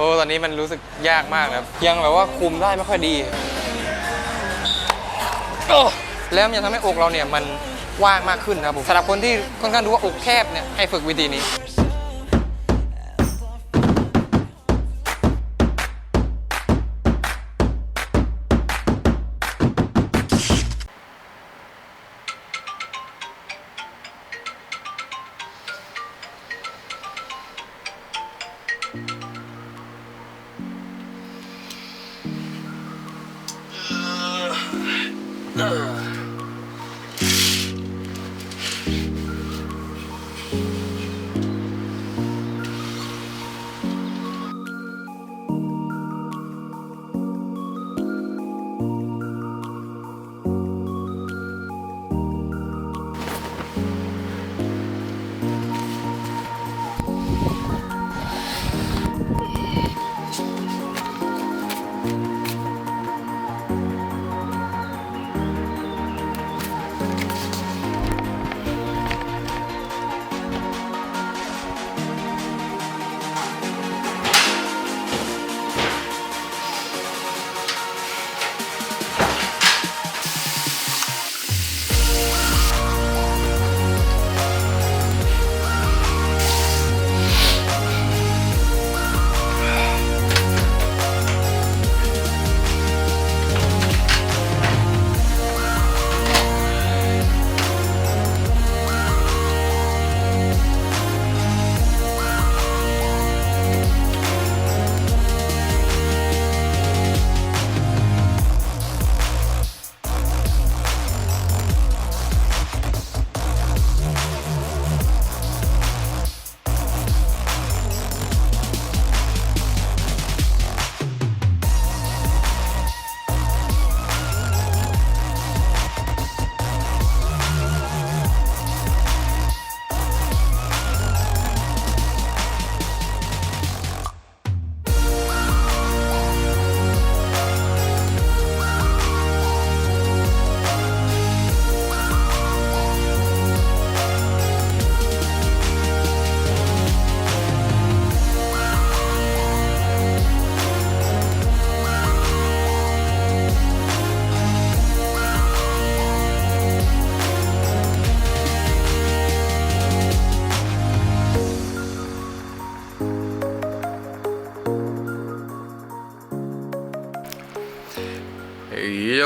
อ้ตอนนี้มันรู้สึกยากมากนะครับ ยังแบบว่าคุมได้ไม่ค่อยดีโอ้แล้วมันจะทำให้อกเราเนี่ยมันว่างมากขึ้นนะครับผมสำหรับคนที่ค่อนข้างดูว่าอกแคบเนี่ยให้ฝึกวิธีนี้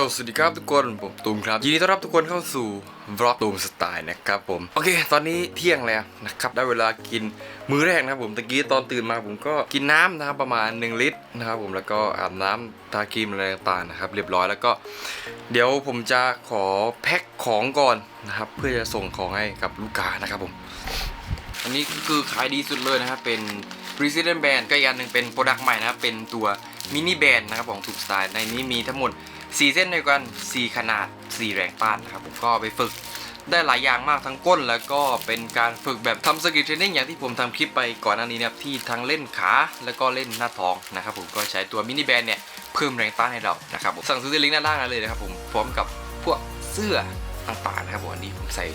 ฮ้ยสวัสดีครับทุกคนผมตูมครับยินดีต้อนรับทุกคนเข้าสู่วล็อกตูมสไตล์นะครับผมโอเค ตอนนี้เที่ยงแล้วนะครับได้เวลากินมื้อแรกนะครับผมตะกี้ตอนตื่นมาผมก็กินน้ำนะครับประมาณ 1 ลิตรนะครับผมแล้วก็อาบน้ำทาครีมอะไรต่างๆนะครับเรียบร้อยแล้วก็ เดี๋ยวผมจะขอแพ็คของก่อนนะครับเพื่อจะส่งของให้กับลูกค้านะครับผม อันนี้คือขายดีสุดเลยนะครับเป็น Resident Band ก็อีกอันหนึ่งเป็นโปรดักต์ใหม่นะครับเป็นตัว มินิแบนนะครับของทูบสไตล์ในนี้มีทั้งหมด 4 เส้นด้วยกัน 4 ขนาด 4 แรงต้านนะครับผมก็ไปฝึกได้หลายอย่างมากทั้งก้น แล้วก็เป็นการฝึกแบบทำสกิลเทรนนิ่งอย่างที่ผมทำคลิปไปก่อนหน้านี้นะครับที่ทั้งเล่นขาแล้วก็เล่นหน้าท้องนะครับผมก็ใช้ตัวมินิแบนเนี่ยเพิ่มแรงต้านให้เรานะครับผมสั่งซื้อที่ลิงก์ด้านล่างเลยนะครับผมพร้อมกับพวกเสื้อต่างๆนะครับผมอันนี้ผมใส่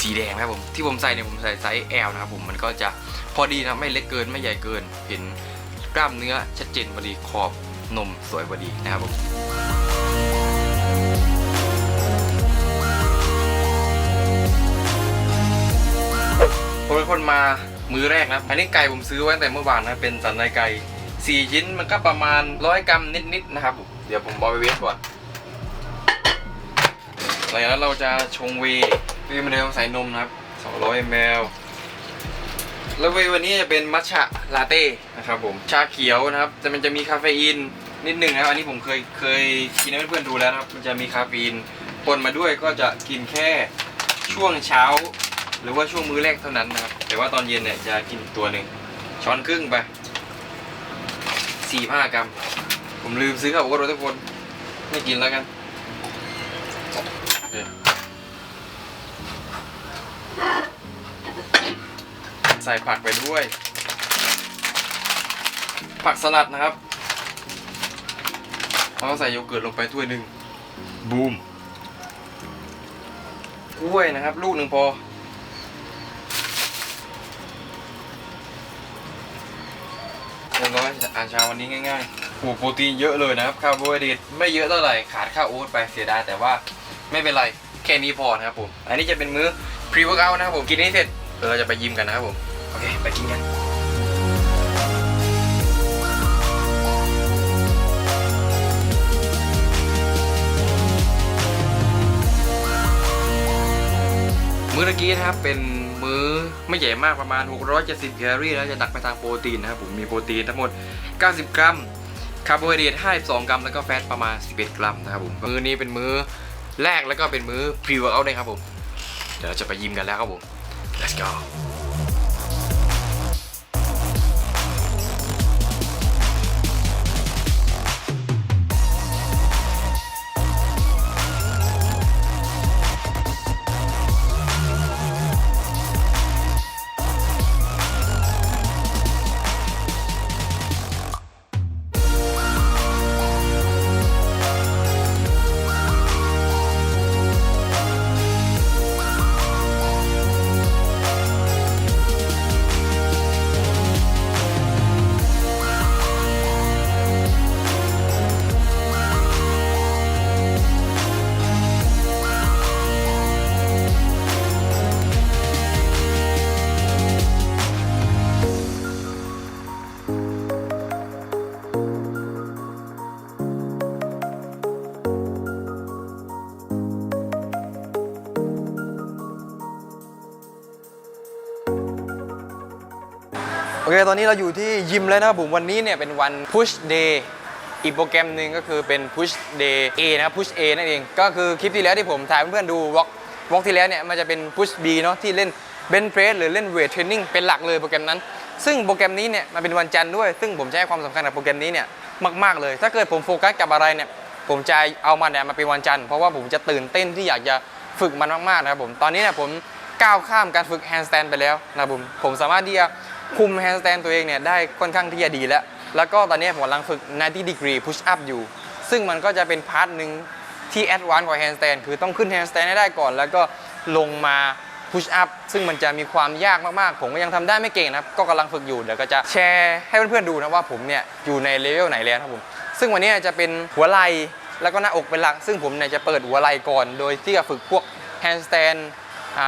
สีแดงนะครับผมที่ผมใส่เนี่ยผมใส่ไซส์ L นะครับผมมันก็จะพอดีนะไม่เล็กเกินไม่ใหญ่เกินเห็น กล้ามเนื้อชัดเจนพอดีขอบนมสวยพอดีนะครับผมผมเป็นคนมามือแรกนะอันนี้ไก่ผมซื้อไว้แต่เมื่อวานนะเป็นสันในไก่สี่ชิ้นมันก็ประมาณร้อยกรัมนิดๆนะครับผมเดี๋ยวผมบอไปเวฟก่อนหลังจากนั้นเราจะชงเวย์เวย์เหมันเดิมใส่นมนะครับ200 ml แล้ววันนี้จะเป็นมัทฉะลาเต้นะครับผมชาเขียวนะครับ แต่มันจะมีคาเฟอีนนิดหนึ่งนะครับอันนี้ผมเคยเคยกินให้เพื่อนๆดูแล้วนะครับ มันจะมีคาเฟอีนปนมาด้วยก็จะกินแค่ช่วงเช้า หรือว่าช่วงมื้อแรกเท่านั้นนะครับ แต่ว่าตอนเย็นเนี่ยจะกินตัวหนึ่งช้อนครึ่งไป4-5กรัม ผมลืมซื้อครับโอ๊ตทุกคน ไม่กินแล้วกัน ใส่ผักไปด้วย ผักสลัดนะครับแล้วก็ใส่โยเกิร์ตลงไปถ้วยหนึ่งบูมกล้วยนะครับ ลูกหนึ่งพอผงน้อยๆอ่านเช้าวันนี้ง่ายๆโอ้โหโปรตีนเยอะเลยนะครับคาร์โบไฮเดรตไม่เยอะเท่าไหร่ขาดข้าวโอ๊ตไปเสียดายแต่ว่าไม่เป็นไรแค่นี้พอนะครับผม อันนี้จะเป็นมื้อพรีเวิร์กเอานะครับผม กินนี้เสร็จเออจะไปยิมกันนะครับผม โอเค ไปกินกันมื้อตะกี้นะครับเป็นมื้อไม่ใหญ่มากประมาณ 670แคลอรี่แล้วจะหนักไปทางโปรตีนนะครับผมมีโปรตีนทั้งหมด 90 กรัมคาร์โบไฮเดรต52 กรัม แล้วก็แฟตประมาณ 11 กรัมนะครับผมมื้อนี้เป็นมื้อแรกแล้วก็เป็นมื้อพรีเวิร์กเอาท์ด้วยครับผม เดี๋ยวเราจะไปยิมกันแล้วครับผม let's go เคตอนนี้เราอยู่ที่ยิมแล้วนะครับผมวันนี้เนี่ยเป็นวัน push day อีกโปรแกรมหนึ่งก็คือเป็น push day A นะครับ push A นั่นเอง ก็คือคลิปที่แล้วที่ผมถ่ายเพื่อนๆดูวอล์กวอล์กที่แล้วเนี่ยมันจะเป็น push B เนาะที่เล่น bench press หรือเล่น weight training เป็นหลักเลยโปรแกรมนั้น ซึ่งโปรแกรมนี้เนี่ยมันเป็นวันจันทร์ด้วย ซึ่งผมจะให้ความสำคัญกับโปรแกรมนี้เนี่ยมากๆเลย ถ้าเกิดผมโฟกัสกับอะไรเนี่ยผมจะเอามันเนี่ยมาเป็นวันจันทร์เพราะว่าผมจะตื่นเต้นที่อยากจะฝึกมันมากๆนะครับผมตอนนี้เนี่ยผมก้าวข้ามการฝึก handstand ไปแล้วนะผมผมสามารถที่จะ คุม handstand ตัวเองเนี่ยได้ค่อนข้างที่จะดีแล้ว แล้วก็ตอนนี้ผมกำลังฝึก 90 degree push up อยู่ ซึ่งมันก็จะเป็นพาร์ทหนึ่งที่แอดวานซ์กว่า handstand คือต้องขึ้น handstand ให้ได้ก่อน แล้วก็ลงมา push up ซึ่งมันจะมีความยากมาก ๆ ผมก็ยังทำได้ไม่เก่งนะครับ ก็กำลังฝึกอยู่ เดี๋ยวก็จะแชร์ให้เพื่อน ๆ ดูนะว่าผมเนี่ยอยู่ในเลเวลไหนแล้วนะครับผม ซึ่งวันนี้จะเป็นหัวไหล่แล้วก็หน้าอกเป็นหลัก ซึ่งผมเนี่ยจะเปิดหัวไหล่ก่อน โดยที่จะฝึกพวก handstand อ่า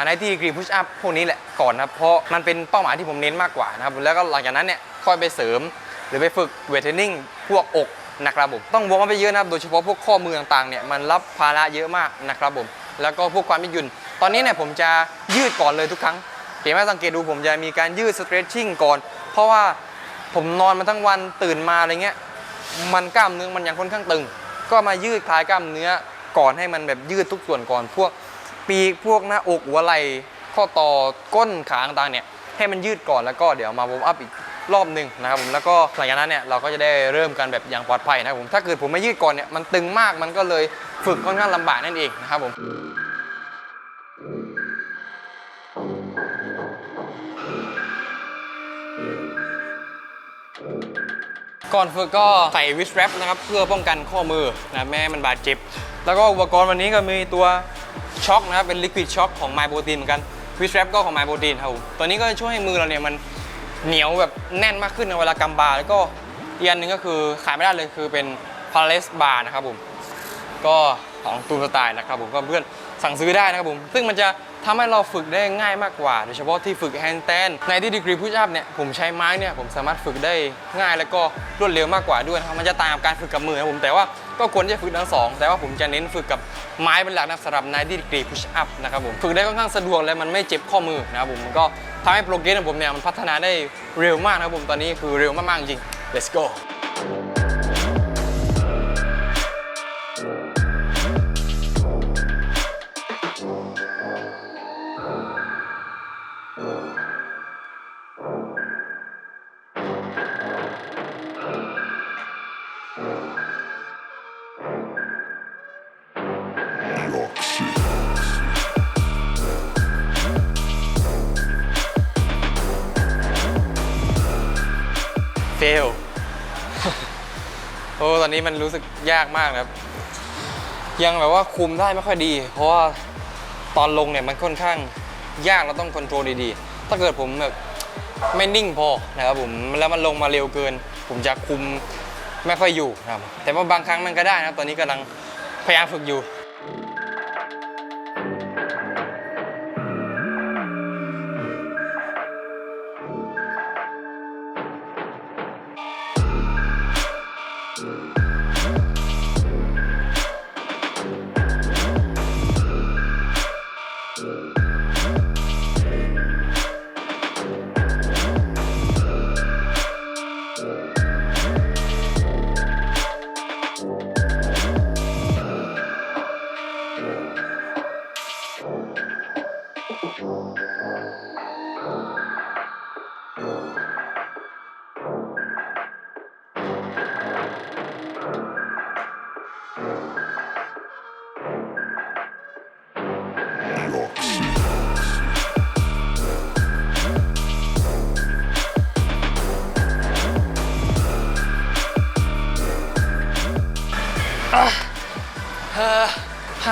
ในที่ degree push up พวกนี้แหละก่อนนะครับเพราะมันเป็นเป้าหมายที่ผมเน้นมากกว่านะครับแล้วก็หลังจากนั้นเนี่ยค่อยไปเสริม หรือไปฝึกเวทเทรนนิ่งพวกอกนะครับผมต้องวอร์มไปเยอะนะครับโดยเฉพาะพวกข้อมือต่างๆเนี่ยมันรับภาระเยอะมากนะครับผมแล้วก็พวกความยืดหยุ่น ตอนนี้เนี่ยผมจะยืดก่อนเลยทุกครั้งเห็นไหมสังเกตดูผมจะมีการยืด stretching ก่อน เพราะว่าผมนอนมาทั้งวันตื่นมาอะไรเงี้ยมันกล้ามเนื้อมันยังค่อนข้างตึง ก็มายืดคลายกล้ามเนื้อก่อนให้มันแบบยืดทุกส่วนก่อนพวก ปีกพวกหน้าอกหัวไหล่ข้อต่อก้นขาต่างๆเนี่ยให้มันยืดก่อนแล้วก็เดี๋ยวมาวอร์มอัพอีกรอบหนึ่งนะครับผมแล้วก็หลังจากนั้นเนี่ยเราก็จะได้เริ่มกันแบบอย่างปลอดภัยนะครับผมถ้าเกิดผมไม่ยืดก่อนเนี่ยมันตึงมากมันก็เลยฝึกค่อนข้างลำบากนั่นเองนะครับผมก่อนฝึกก็ใส่วิสแรปนะครับเพื่อป้องกันข้อมือนะไม่ให้มันบาดเจ็บ แล้วก็อุปกรณ์วันนี้ก็มีตัว ช็อคนะครับเป็นลิควิดช็อคของ My Protein เหมือนกันวิสแรปก็ของ My Protein ครับผมตัวนี้ก็จะช่วยให้มือเราเนี่ยมันเหนียวแบบแน่นมากขึ้นในเวลากำบาร์แล้วก็อีกอันหนึ่งก็คือขายไม่ได้เลยคือเป็น p a l a c e Bar นะครับผมก็ของตูนสไตล์นะครับผมก็เพื่อนสั่งซื้อได้นะครับผมซึ่งมันจะทำให้เราฝึกได้ง่ายมากกว่า โดยเฉพาะที่ฝึกแฮนด์ a ตนในที่ดีกรีพุชอัพเนี่ยผมใช้ไม้เนี่ยผมสามารถฝึกได้ง่ายแล้วก็รวดเร็วมากกว่าด้วยนะครับมันจะต่างกับการฝึกกับมือนะผมแต่ว่า ก็ควรจะฝึกทั้งสองแต่ว่าผมจะเน้นฝึกกับไม้เป็นหลักนะสำหรับในที่ดีกรีพุชอัพนะครับผมฝึกได้ค่อนข้างสะดวกและมันไม่เจ็บข้อมือนะครับผมมันก็ทำให้โปรเกรสของผมเนี่ยมันพัฒนาได้เร็วมากนะครับผมตอนนี้คือเร็วมากๆจริง let's go นนี้มันรู้สึกยากมากนะครับ ยังแบบว่าคุมได้ไม่ค่อยดี เพราะว่าตอนลงเนี่ยมันค่อนข้างยากเราต้องคอนโทรลดีๆ ถ้าเกิดผมแบบไม่นิ่งพอนะครับผมแล้วมันลงมาเร็วเกิน ผมจะคุมไม่ค่อยอยู่นะครับแต่ว่าบางครั้งมันก็ได้นะครับ ตอนนี้กำลังพยายามฝึกอยู่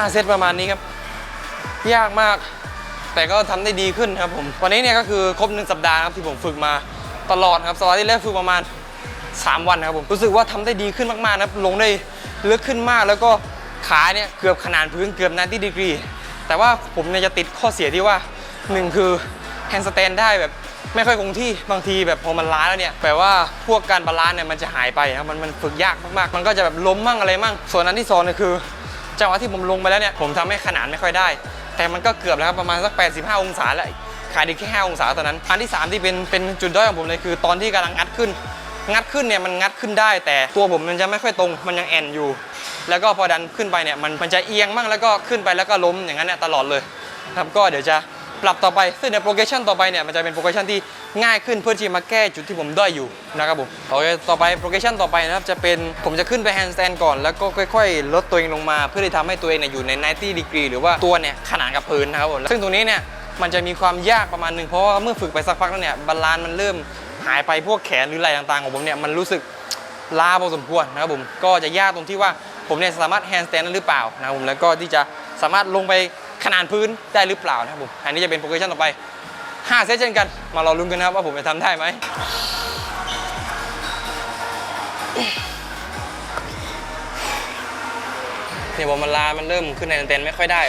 ห้าเซตประมาณนี้ครับ ยากมาก แต่ก็ทำได้ดีขึ้นครับผม วันนี้เนี่ยก็คือครบหนึ่งสัปดาห์ครับที่ผมฝึกมาตลอดครับสัปดาห์ที่แล้วฝึกประมาณ 3 วันนะครับผม รู้สึกว่าทำได้ดีขึ้นมากๆนะครับลงได้ลึกขึ้นมากแล้วก็ขาเนี่ยเกือบขนานพื้นเกือบ90ดีกรี แต่ว่าผมเนี่ยจะติดข้อเสียที่ว่าหนึ่งคือแฮนด์สแตนได้แบบไม่ค่อยคงที่บางทีแบบพอมันล้าแล้วเนี่ยแปลว่าพวกการบาลานซ์เนี่ยมันจะหายไปครับมันมันฝึกยากมากๆ มันก็จะแบบล้มมั่งอะไรมั่ง ส่วนอันที่สองเนี่ยคือ จังหวะที่ผมลงไปแล้วเนี่ยผมทำให้ขนานไม่ค่อยได้ แต่มันก็เกือบแล้วครับประมาณสัก 85 องศาแล้วขาดอีกแค่ 5 องศาตอนนั้น อันที่ 3 ที่เป็นเป็นจุดด้อยของผมเลยคือตอนที่กำลังงัดขึ้น งัดขึ้นเนี่ยมันงัดขึ้นได้ แต่ตัวผมมันจะไม่ค่อยตรงมันยังแอนอยู่ แล้วก็พอดันขึ้นไปเนี่ยมันมันจะเอียงบ้างแล้วก็ขึ้นไปแล้วก็ล้มอย่างนั้นเนี่ยตลอดเลยครับก็เดี๋ยวจะ ปรับต่อไป ซึ่งในโปรเกรสชันต่อไปเนี่ยมันจะเป็นโปรเกรสชันที่ง่ายขึ้นเพื่อที่มาแก้จุดที่ผมด้อยอยู่นะครับผมโอเคต่อไปโปรเกรสชันต่อไปนะครับจะเป็นผมจะขึ้นไปแฮนด์สแตนก่อนแล้วก็ค่อย ๆ ลดตัวเองลงมา เพื่อที่ทำให้ตัวเองเนี่ยอยู่ใน 90 ดีกรีหรือว่าตัวเนี่ยขนานกับพื้นนะครับผมซึ่งตรงนี้เนี่ยมันจะมีความยากประมาณหนึ่งเพราะว่าเมื่อฝึกไปสักพักแล้วเนี่ยบาลานซ์มันเริ่มหายไปพวกแขนหรืออะไรต่างๆของผมเนี่ยมันรู้สึกล้าพอสมควรนะครับผมก็จะยากตรงที่ว่าผมเนี่ยสามารถแฮนด์สแตนได้หรือเปล่านะครับผมแล้วก็ที่จะสามารถลงไป ขนานพื้นได้หรือเปล่านะครับผมอันนี้จะเป็นโปรเกชันต่อไป 5 เซตเช่นกัน มารอลุ้นกันนะครับว่าผมจะทำได้ไหมเนี่ยพอมันลา มันเริ่มขึ้นในสแตนไม่ค่อยได้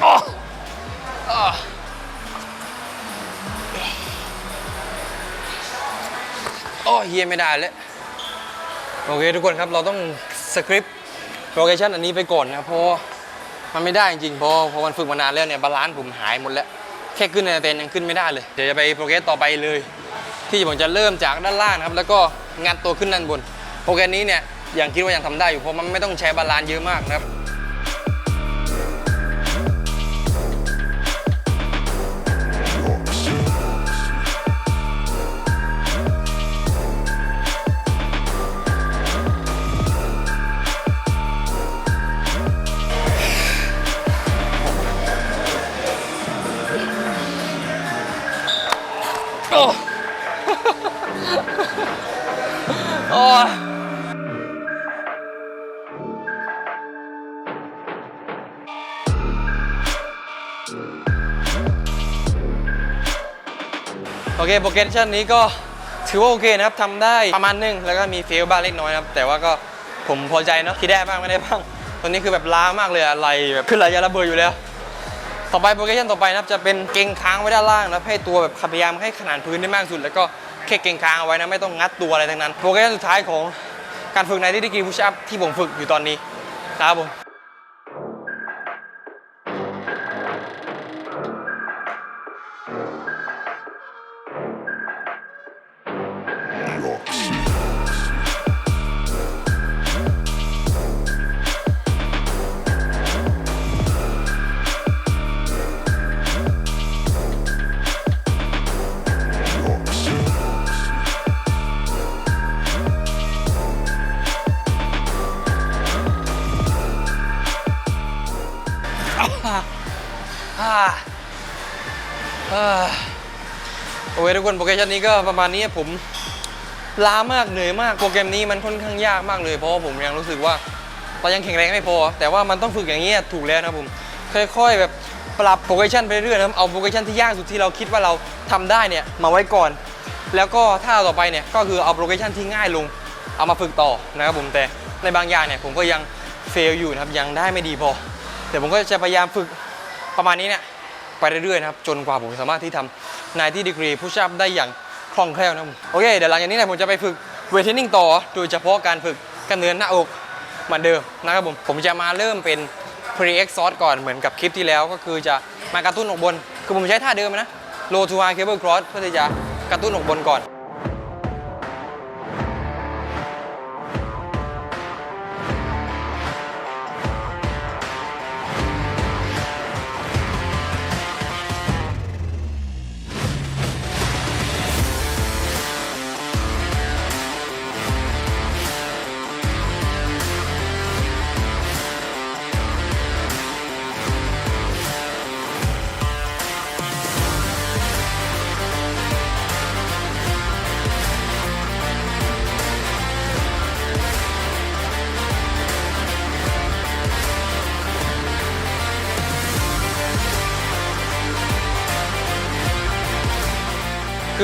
โอ้อ้อโอ้เฮียไม่ได้เลย โอเคทุกคนครับเราต้องสคริปต์โปรเกชันอันนี้ไปก่อนนะเพราะมันไม่ได้จริงๆพราะเพอมันฝึกมานานแล้วเนี่ยบาลานซ์ผมหายหมดแล้ว แค่ขึ้นในเต็นยังขึ้นไม่ได้เลย เดี๋ยวจะไปโปรเกรสต่อไปเลย ที่ผมจะเริ่มจากด้านล่างครับ แล้วก็งานตัวขึ้นด้านบน โปรแกรมนี้เนี่ยยังคิดว่ายังทำได้อยู่เพราะมันไม่ต้องใช้บาลานซ์เยอะมากนะครับ โอเคโปรเกรสชันนี้ก็ถือว่าโอเคนะครับทำได้ประมาณหนึง แล้วก็มีเฟลบ้างเล็กน้อยนะครับ แต่ว่าก็ผมพอใจเนาะที่ได้บ้างไม่ได้บ้างตอนนี้คือแบบล้ามากเลยอะไรแบบขึ้นไหลยาระเบิดอยู่แล้ว ต่อไปโปรเกชันต่อไปนะครับจะเป็นเก่งค้างไว้ด้านล่างนะให้ตัวแบบพยายามให้ขนานพื้นได้มากสุด แล้วก็แค่เก่งค้างเอาไว้นะไม่ต้องงัดตัวอะไรทั้งนั้นโปรเกชันสุดท้ายของการฝึกในที่ดีกีพุชอัพที่ผมฝึกอยู่ตอนนี้นะครับผม ทุกคนโปรแกรมนี้ก็ประมาณนี้ผมล้ามากเหนื่อยมากโปรแกรมนี้มันค่อนข้างยากมากเลยเพราะผมยังรู้สึกว่าเรายังแข็งแรงไม่พอ แต่ว่ามันต้องฝึกอย่างนี้ยถูกแล้วนะผมค่อยๆแบบปรับโปรเกชันไปเรื่อยนะเอาโปรเกชันที่ยากสุดที่เราคิดว่าเราทำได้เนี่ยมาไว้ก่อน แล้วก็ถ้าต่อไปเนี่ยก็คือเอาโปรเกชันที่ง่ายลง เอามาฝึกต่อนะครับผมแต่ในบางอย่างเนี่ยผมก็ยังเฟลอยู่นะครับยังได้ไม่ดีพอแต่ผมก็จะพยายามฝึกประมาณนี้เนี่ย ไปเรื่อยๆนะครับจนกว่าผมสามารถที่ทำนายที่ดีกรีผู้ชับได้อย่างคล่องแคล่วนะครับผมโอเคเดี๋ยวหลังจากนี้นะผมจะไปฝึกเวทเทนนิ่งต่อ โดยเฉพาะการฝึกกระเนื้อหน้าอกเหมือนเดิมนะครับผมผมจะมาเริ่มเป็น pre exhaust ก่อนเหมือนกับคลิปที่แล้วก็คือจะมากระตุ้นอกบน คือผมใช้ท่าเดิมนะ low to high cable cross เพื่อที่จะกระตุ้นอกบนก่อน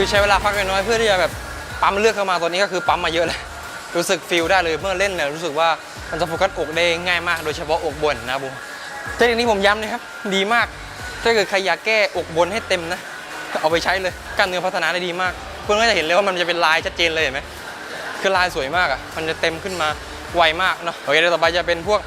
คือใช้เวลาพักน้อยเพื่อที่จะแบบปั๊มเลือดเข้ามาตอนนี้ก็คือปั๊มมาเยอะเลยรู้สึกฟิลได้เลยเมื่อเล่นเนี่ยรู้สึกว่ามันจะโฟกัสอกได้ง่ายมากโดยเฉพาะอกบนนะครับผมเทคนิคนี้ผมย้ำนะครับดีมากถ้าเกิดใครอยากแก้อกบนให้เต็มนะเอาไปใช้เลยกล้ามเนื้อพัฒนาได้ดีมากเพื่อนก็จะเห็นเลยว่ามันจะเป็นลายชัดเจนเลยเห็นไหมคือลายสวยมากอะมันจะเต็มขึ้นมาไวมากเนาะโอเคเดี๋ยวต่อไปจะเป็นพวก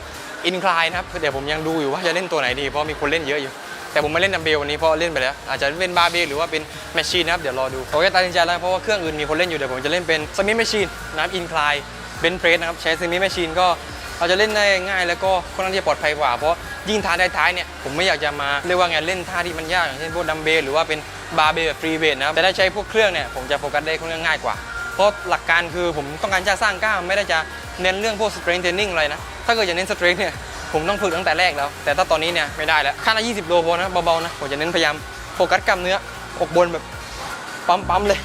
อินคลายนะครับเดี๋ยวผมยังดูอยู่ว่าจะเล่นตัวไหนดีเพราะมีคนเล่นเยอะอยู่ แต่ผมไม่เล่นดัมเบลวันนี้เพราะเล่นไปแล้ว อาจจะเป็นบาร์เบลหรือว่าเป็นแมชชีนนะครับเดี๋ยวรอดูโอเคตัดสินใจแล้วเพราะว่าเครื่องอื่นมีคนเล่นอยู่เดี๋ยวผมจะเล่นเป็นสมิธแมชชีนนะครับอินคลายเบนเพรสนะครับใช้สมิธแมชชีนก็เราจะเล่นได้ง่ายแล้วก็ค่อนข้างจะปลอดภัยกว่าเพราะยิ่งท่าท้ายเนี่ยผมไม่อยากจะมาเรียกว่าไงเล่นท่าที่มันยากอย่างเช่นพวกดัมเบลหรือว่าเป็นบาร์เบลแบบฟรีเวทนะครับแต่ได้ใช้พวกเครื่องเนี่ยผมจะโฟกัสได้ค่อนข้างง่ายกว่า เพราะหลักการคือผมต้องการจะสร้างกล้ามไม่ได้จะเน้นเรื่องพวก strength training อะไรนะถ้าเกิดจะเน้น strength เนี่ย ผมต้องฝึกตั้งแต่แรกแล้ว แต่ถ้าตอนนี้เนี่ยไม่ได้แล้วขั้นละ20 โลพอนะเบาๆนะผมจะเน้นพยายามโฟกัสกล้ามเนื้ออกบนแบบปั๊มๆเลย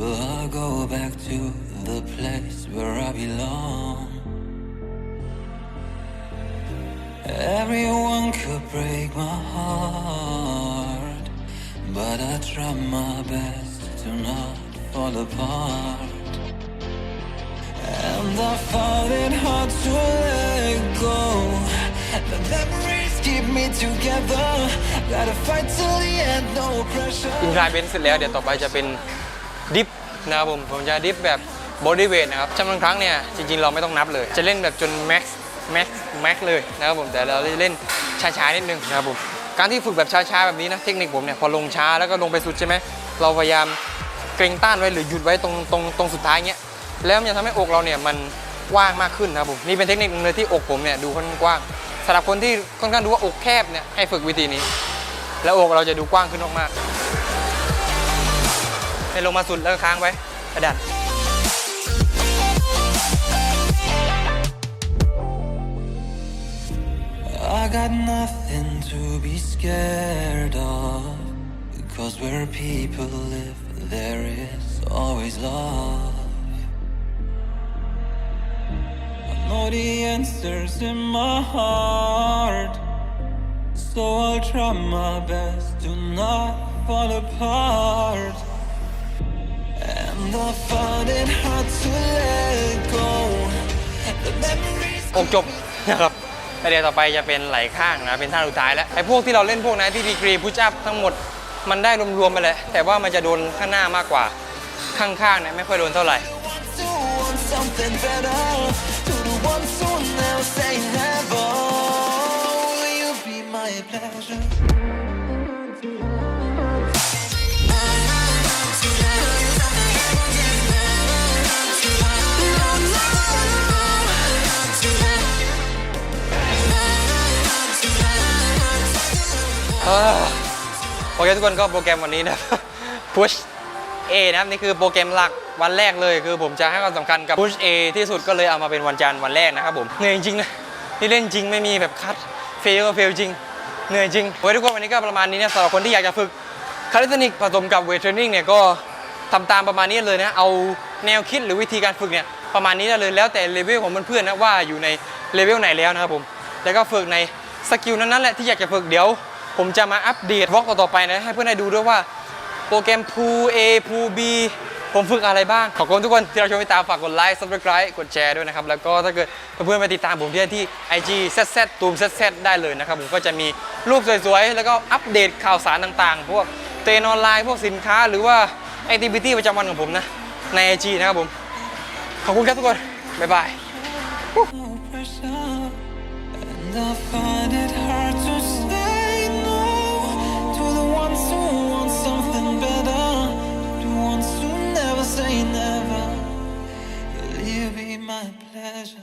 Will I go back to the place where I belong? Break my heart, but I try my best to not fall apart. And I found it hard to let go. The memories keep me together. Gotta fight till the end, no pressure. อินคลายเบนเสร็จแล้วเดี๋ยวต่อไปจะเป็นดิฟนะครับผมผมจะดิฟแบบบอดี้เวทนะครับจำนวนครั้งเนี่ยจริงๆเราไม่ต้องนับเลย จะเล่นแบบจนแม็กซ์แม็กซ์แม็กซ์เลยนะครับผมแต่เราจะเล่น ช้าๆนิดนึงนะครับผมการที่ฝึกแบบช้าๆแบบนี้นะเทคนิคผมเนี่ยพอลงช้าแล้วก็ลงไปสุดใช่ไหมเราพยายามเกรงต้านไว้หรือหยุดไว้ตรงตรงตรงสุดท้ายเงี้ยแล้วมันจะทำให้อกเราเนี่ยมันกว้างมากขึ้นนะครับผมนี่เป็นเทคนิคนึงเลยที่อกผมเนี่ยดูค่อนข้างกว้างสำหรับคนที่ค่อนข้างดูว่าอกแคบเนี่ยให้ฝึกวิธีนี้ แล้วอกเราจะดูกว้างขึ้นมากๆให้ลงมาสุดแล้วก็ค้างไว้กระดาษ I got nothing to be scared of. Because where people live, there is always love. I know the answers in my heart. So I'll try my best to not fall apart. And I find it hard to let go. The memories. อกจบ นะครับ ประเดี๋ยวต่อไปจะเป็นไหลข้างนะเป็นท่าสุดท้ายแล้วไอ้พวกที่เราเล่นพวกนั้นที่ดีกรีพุชอัพทั้งหมดมันได้รวมๆไปเลย แต่ว่ามันจะโดนข้างหน้ามากกว่าข้างๆเนี่ยไม่ค่อยโดนเท่าไหร่ to the one soon they'll say never. Will you be my pleasure? โอเคทุกคนก็โปรแกรมวันนี้นะ Push A นะครับนี่คือโปรแกรมหลักวันแรกเลย คือผมจะให้ความสำคัญกับ Push A ที่สุดก็เลยเอามาเป็นวันจันทร์วันแรกนะครับผมเหนื่อยจริงนะนี่เล่นจริงไม่มีแบบคัดเฟลก็เฟลจริงเหนื่อยจริงโอ้ยทุกคนวันนี้ก็ประมาณนี้นะสำหรับคนที่อยากจะฝึกคาลิสนิกผสมกับเวทเทรนนิ่งเนี่ยก็ทำตามประมาณนี้เลยนะเอาแนวคิดหรือวิธีการฝึกเนี่ยประมาณนี้ได้เลยแล้วแต่เลเวลของเพื่อนๆนะว่าอยู่ในเลเวลไหนแล้วนะครับผมแล้วก็ฝึกในสกิลนั้นๆแหละที่อยากจะฝึกเดี๋ยว ผมจะมาอัปเดตวอล์กต่อๆไปนะ ให้เพื่อนได้ดูด้วยว่า โปรแกรม Pool A Pool B ผมฝึกอะไรบ้าง ขอบคุณทุกคนที่เราชมติดตามฝากกดไลค์ subscribe กดแชร์ด้วยนะครับ แล้วก็ถ้าเกิดเพื่อนๆไปติดตามผมที่ที่ IG ZZ ตูม ZZ ได้เลยนะครับ ผมก็จะมีรูปสวยๆ แล้วก็อัปเดตข่าวสารต่างๆ พวกเทรนออนไลน์ พวกสินค้าหรือว่า activity ประจำวันของผมนะ ใน IG นะครับผม ขอบคุณครับทุกคน บ๊ายบาย and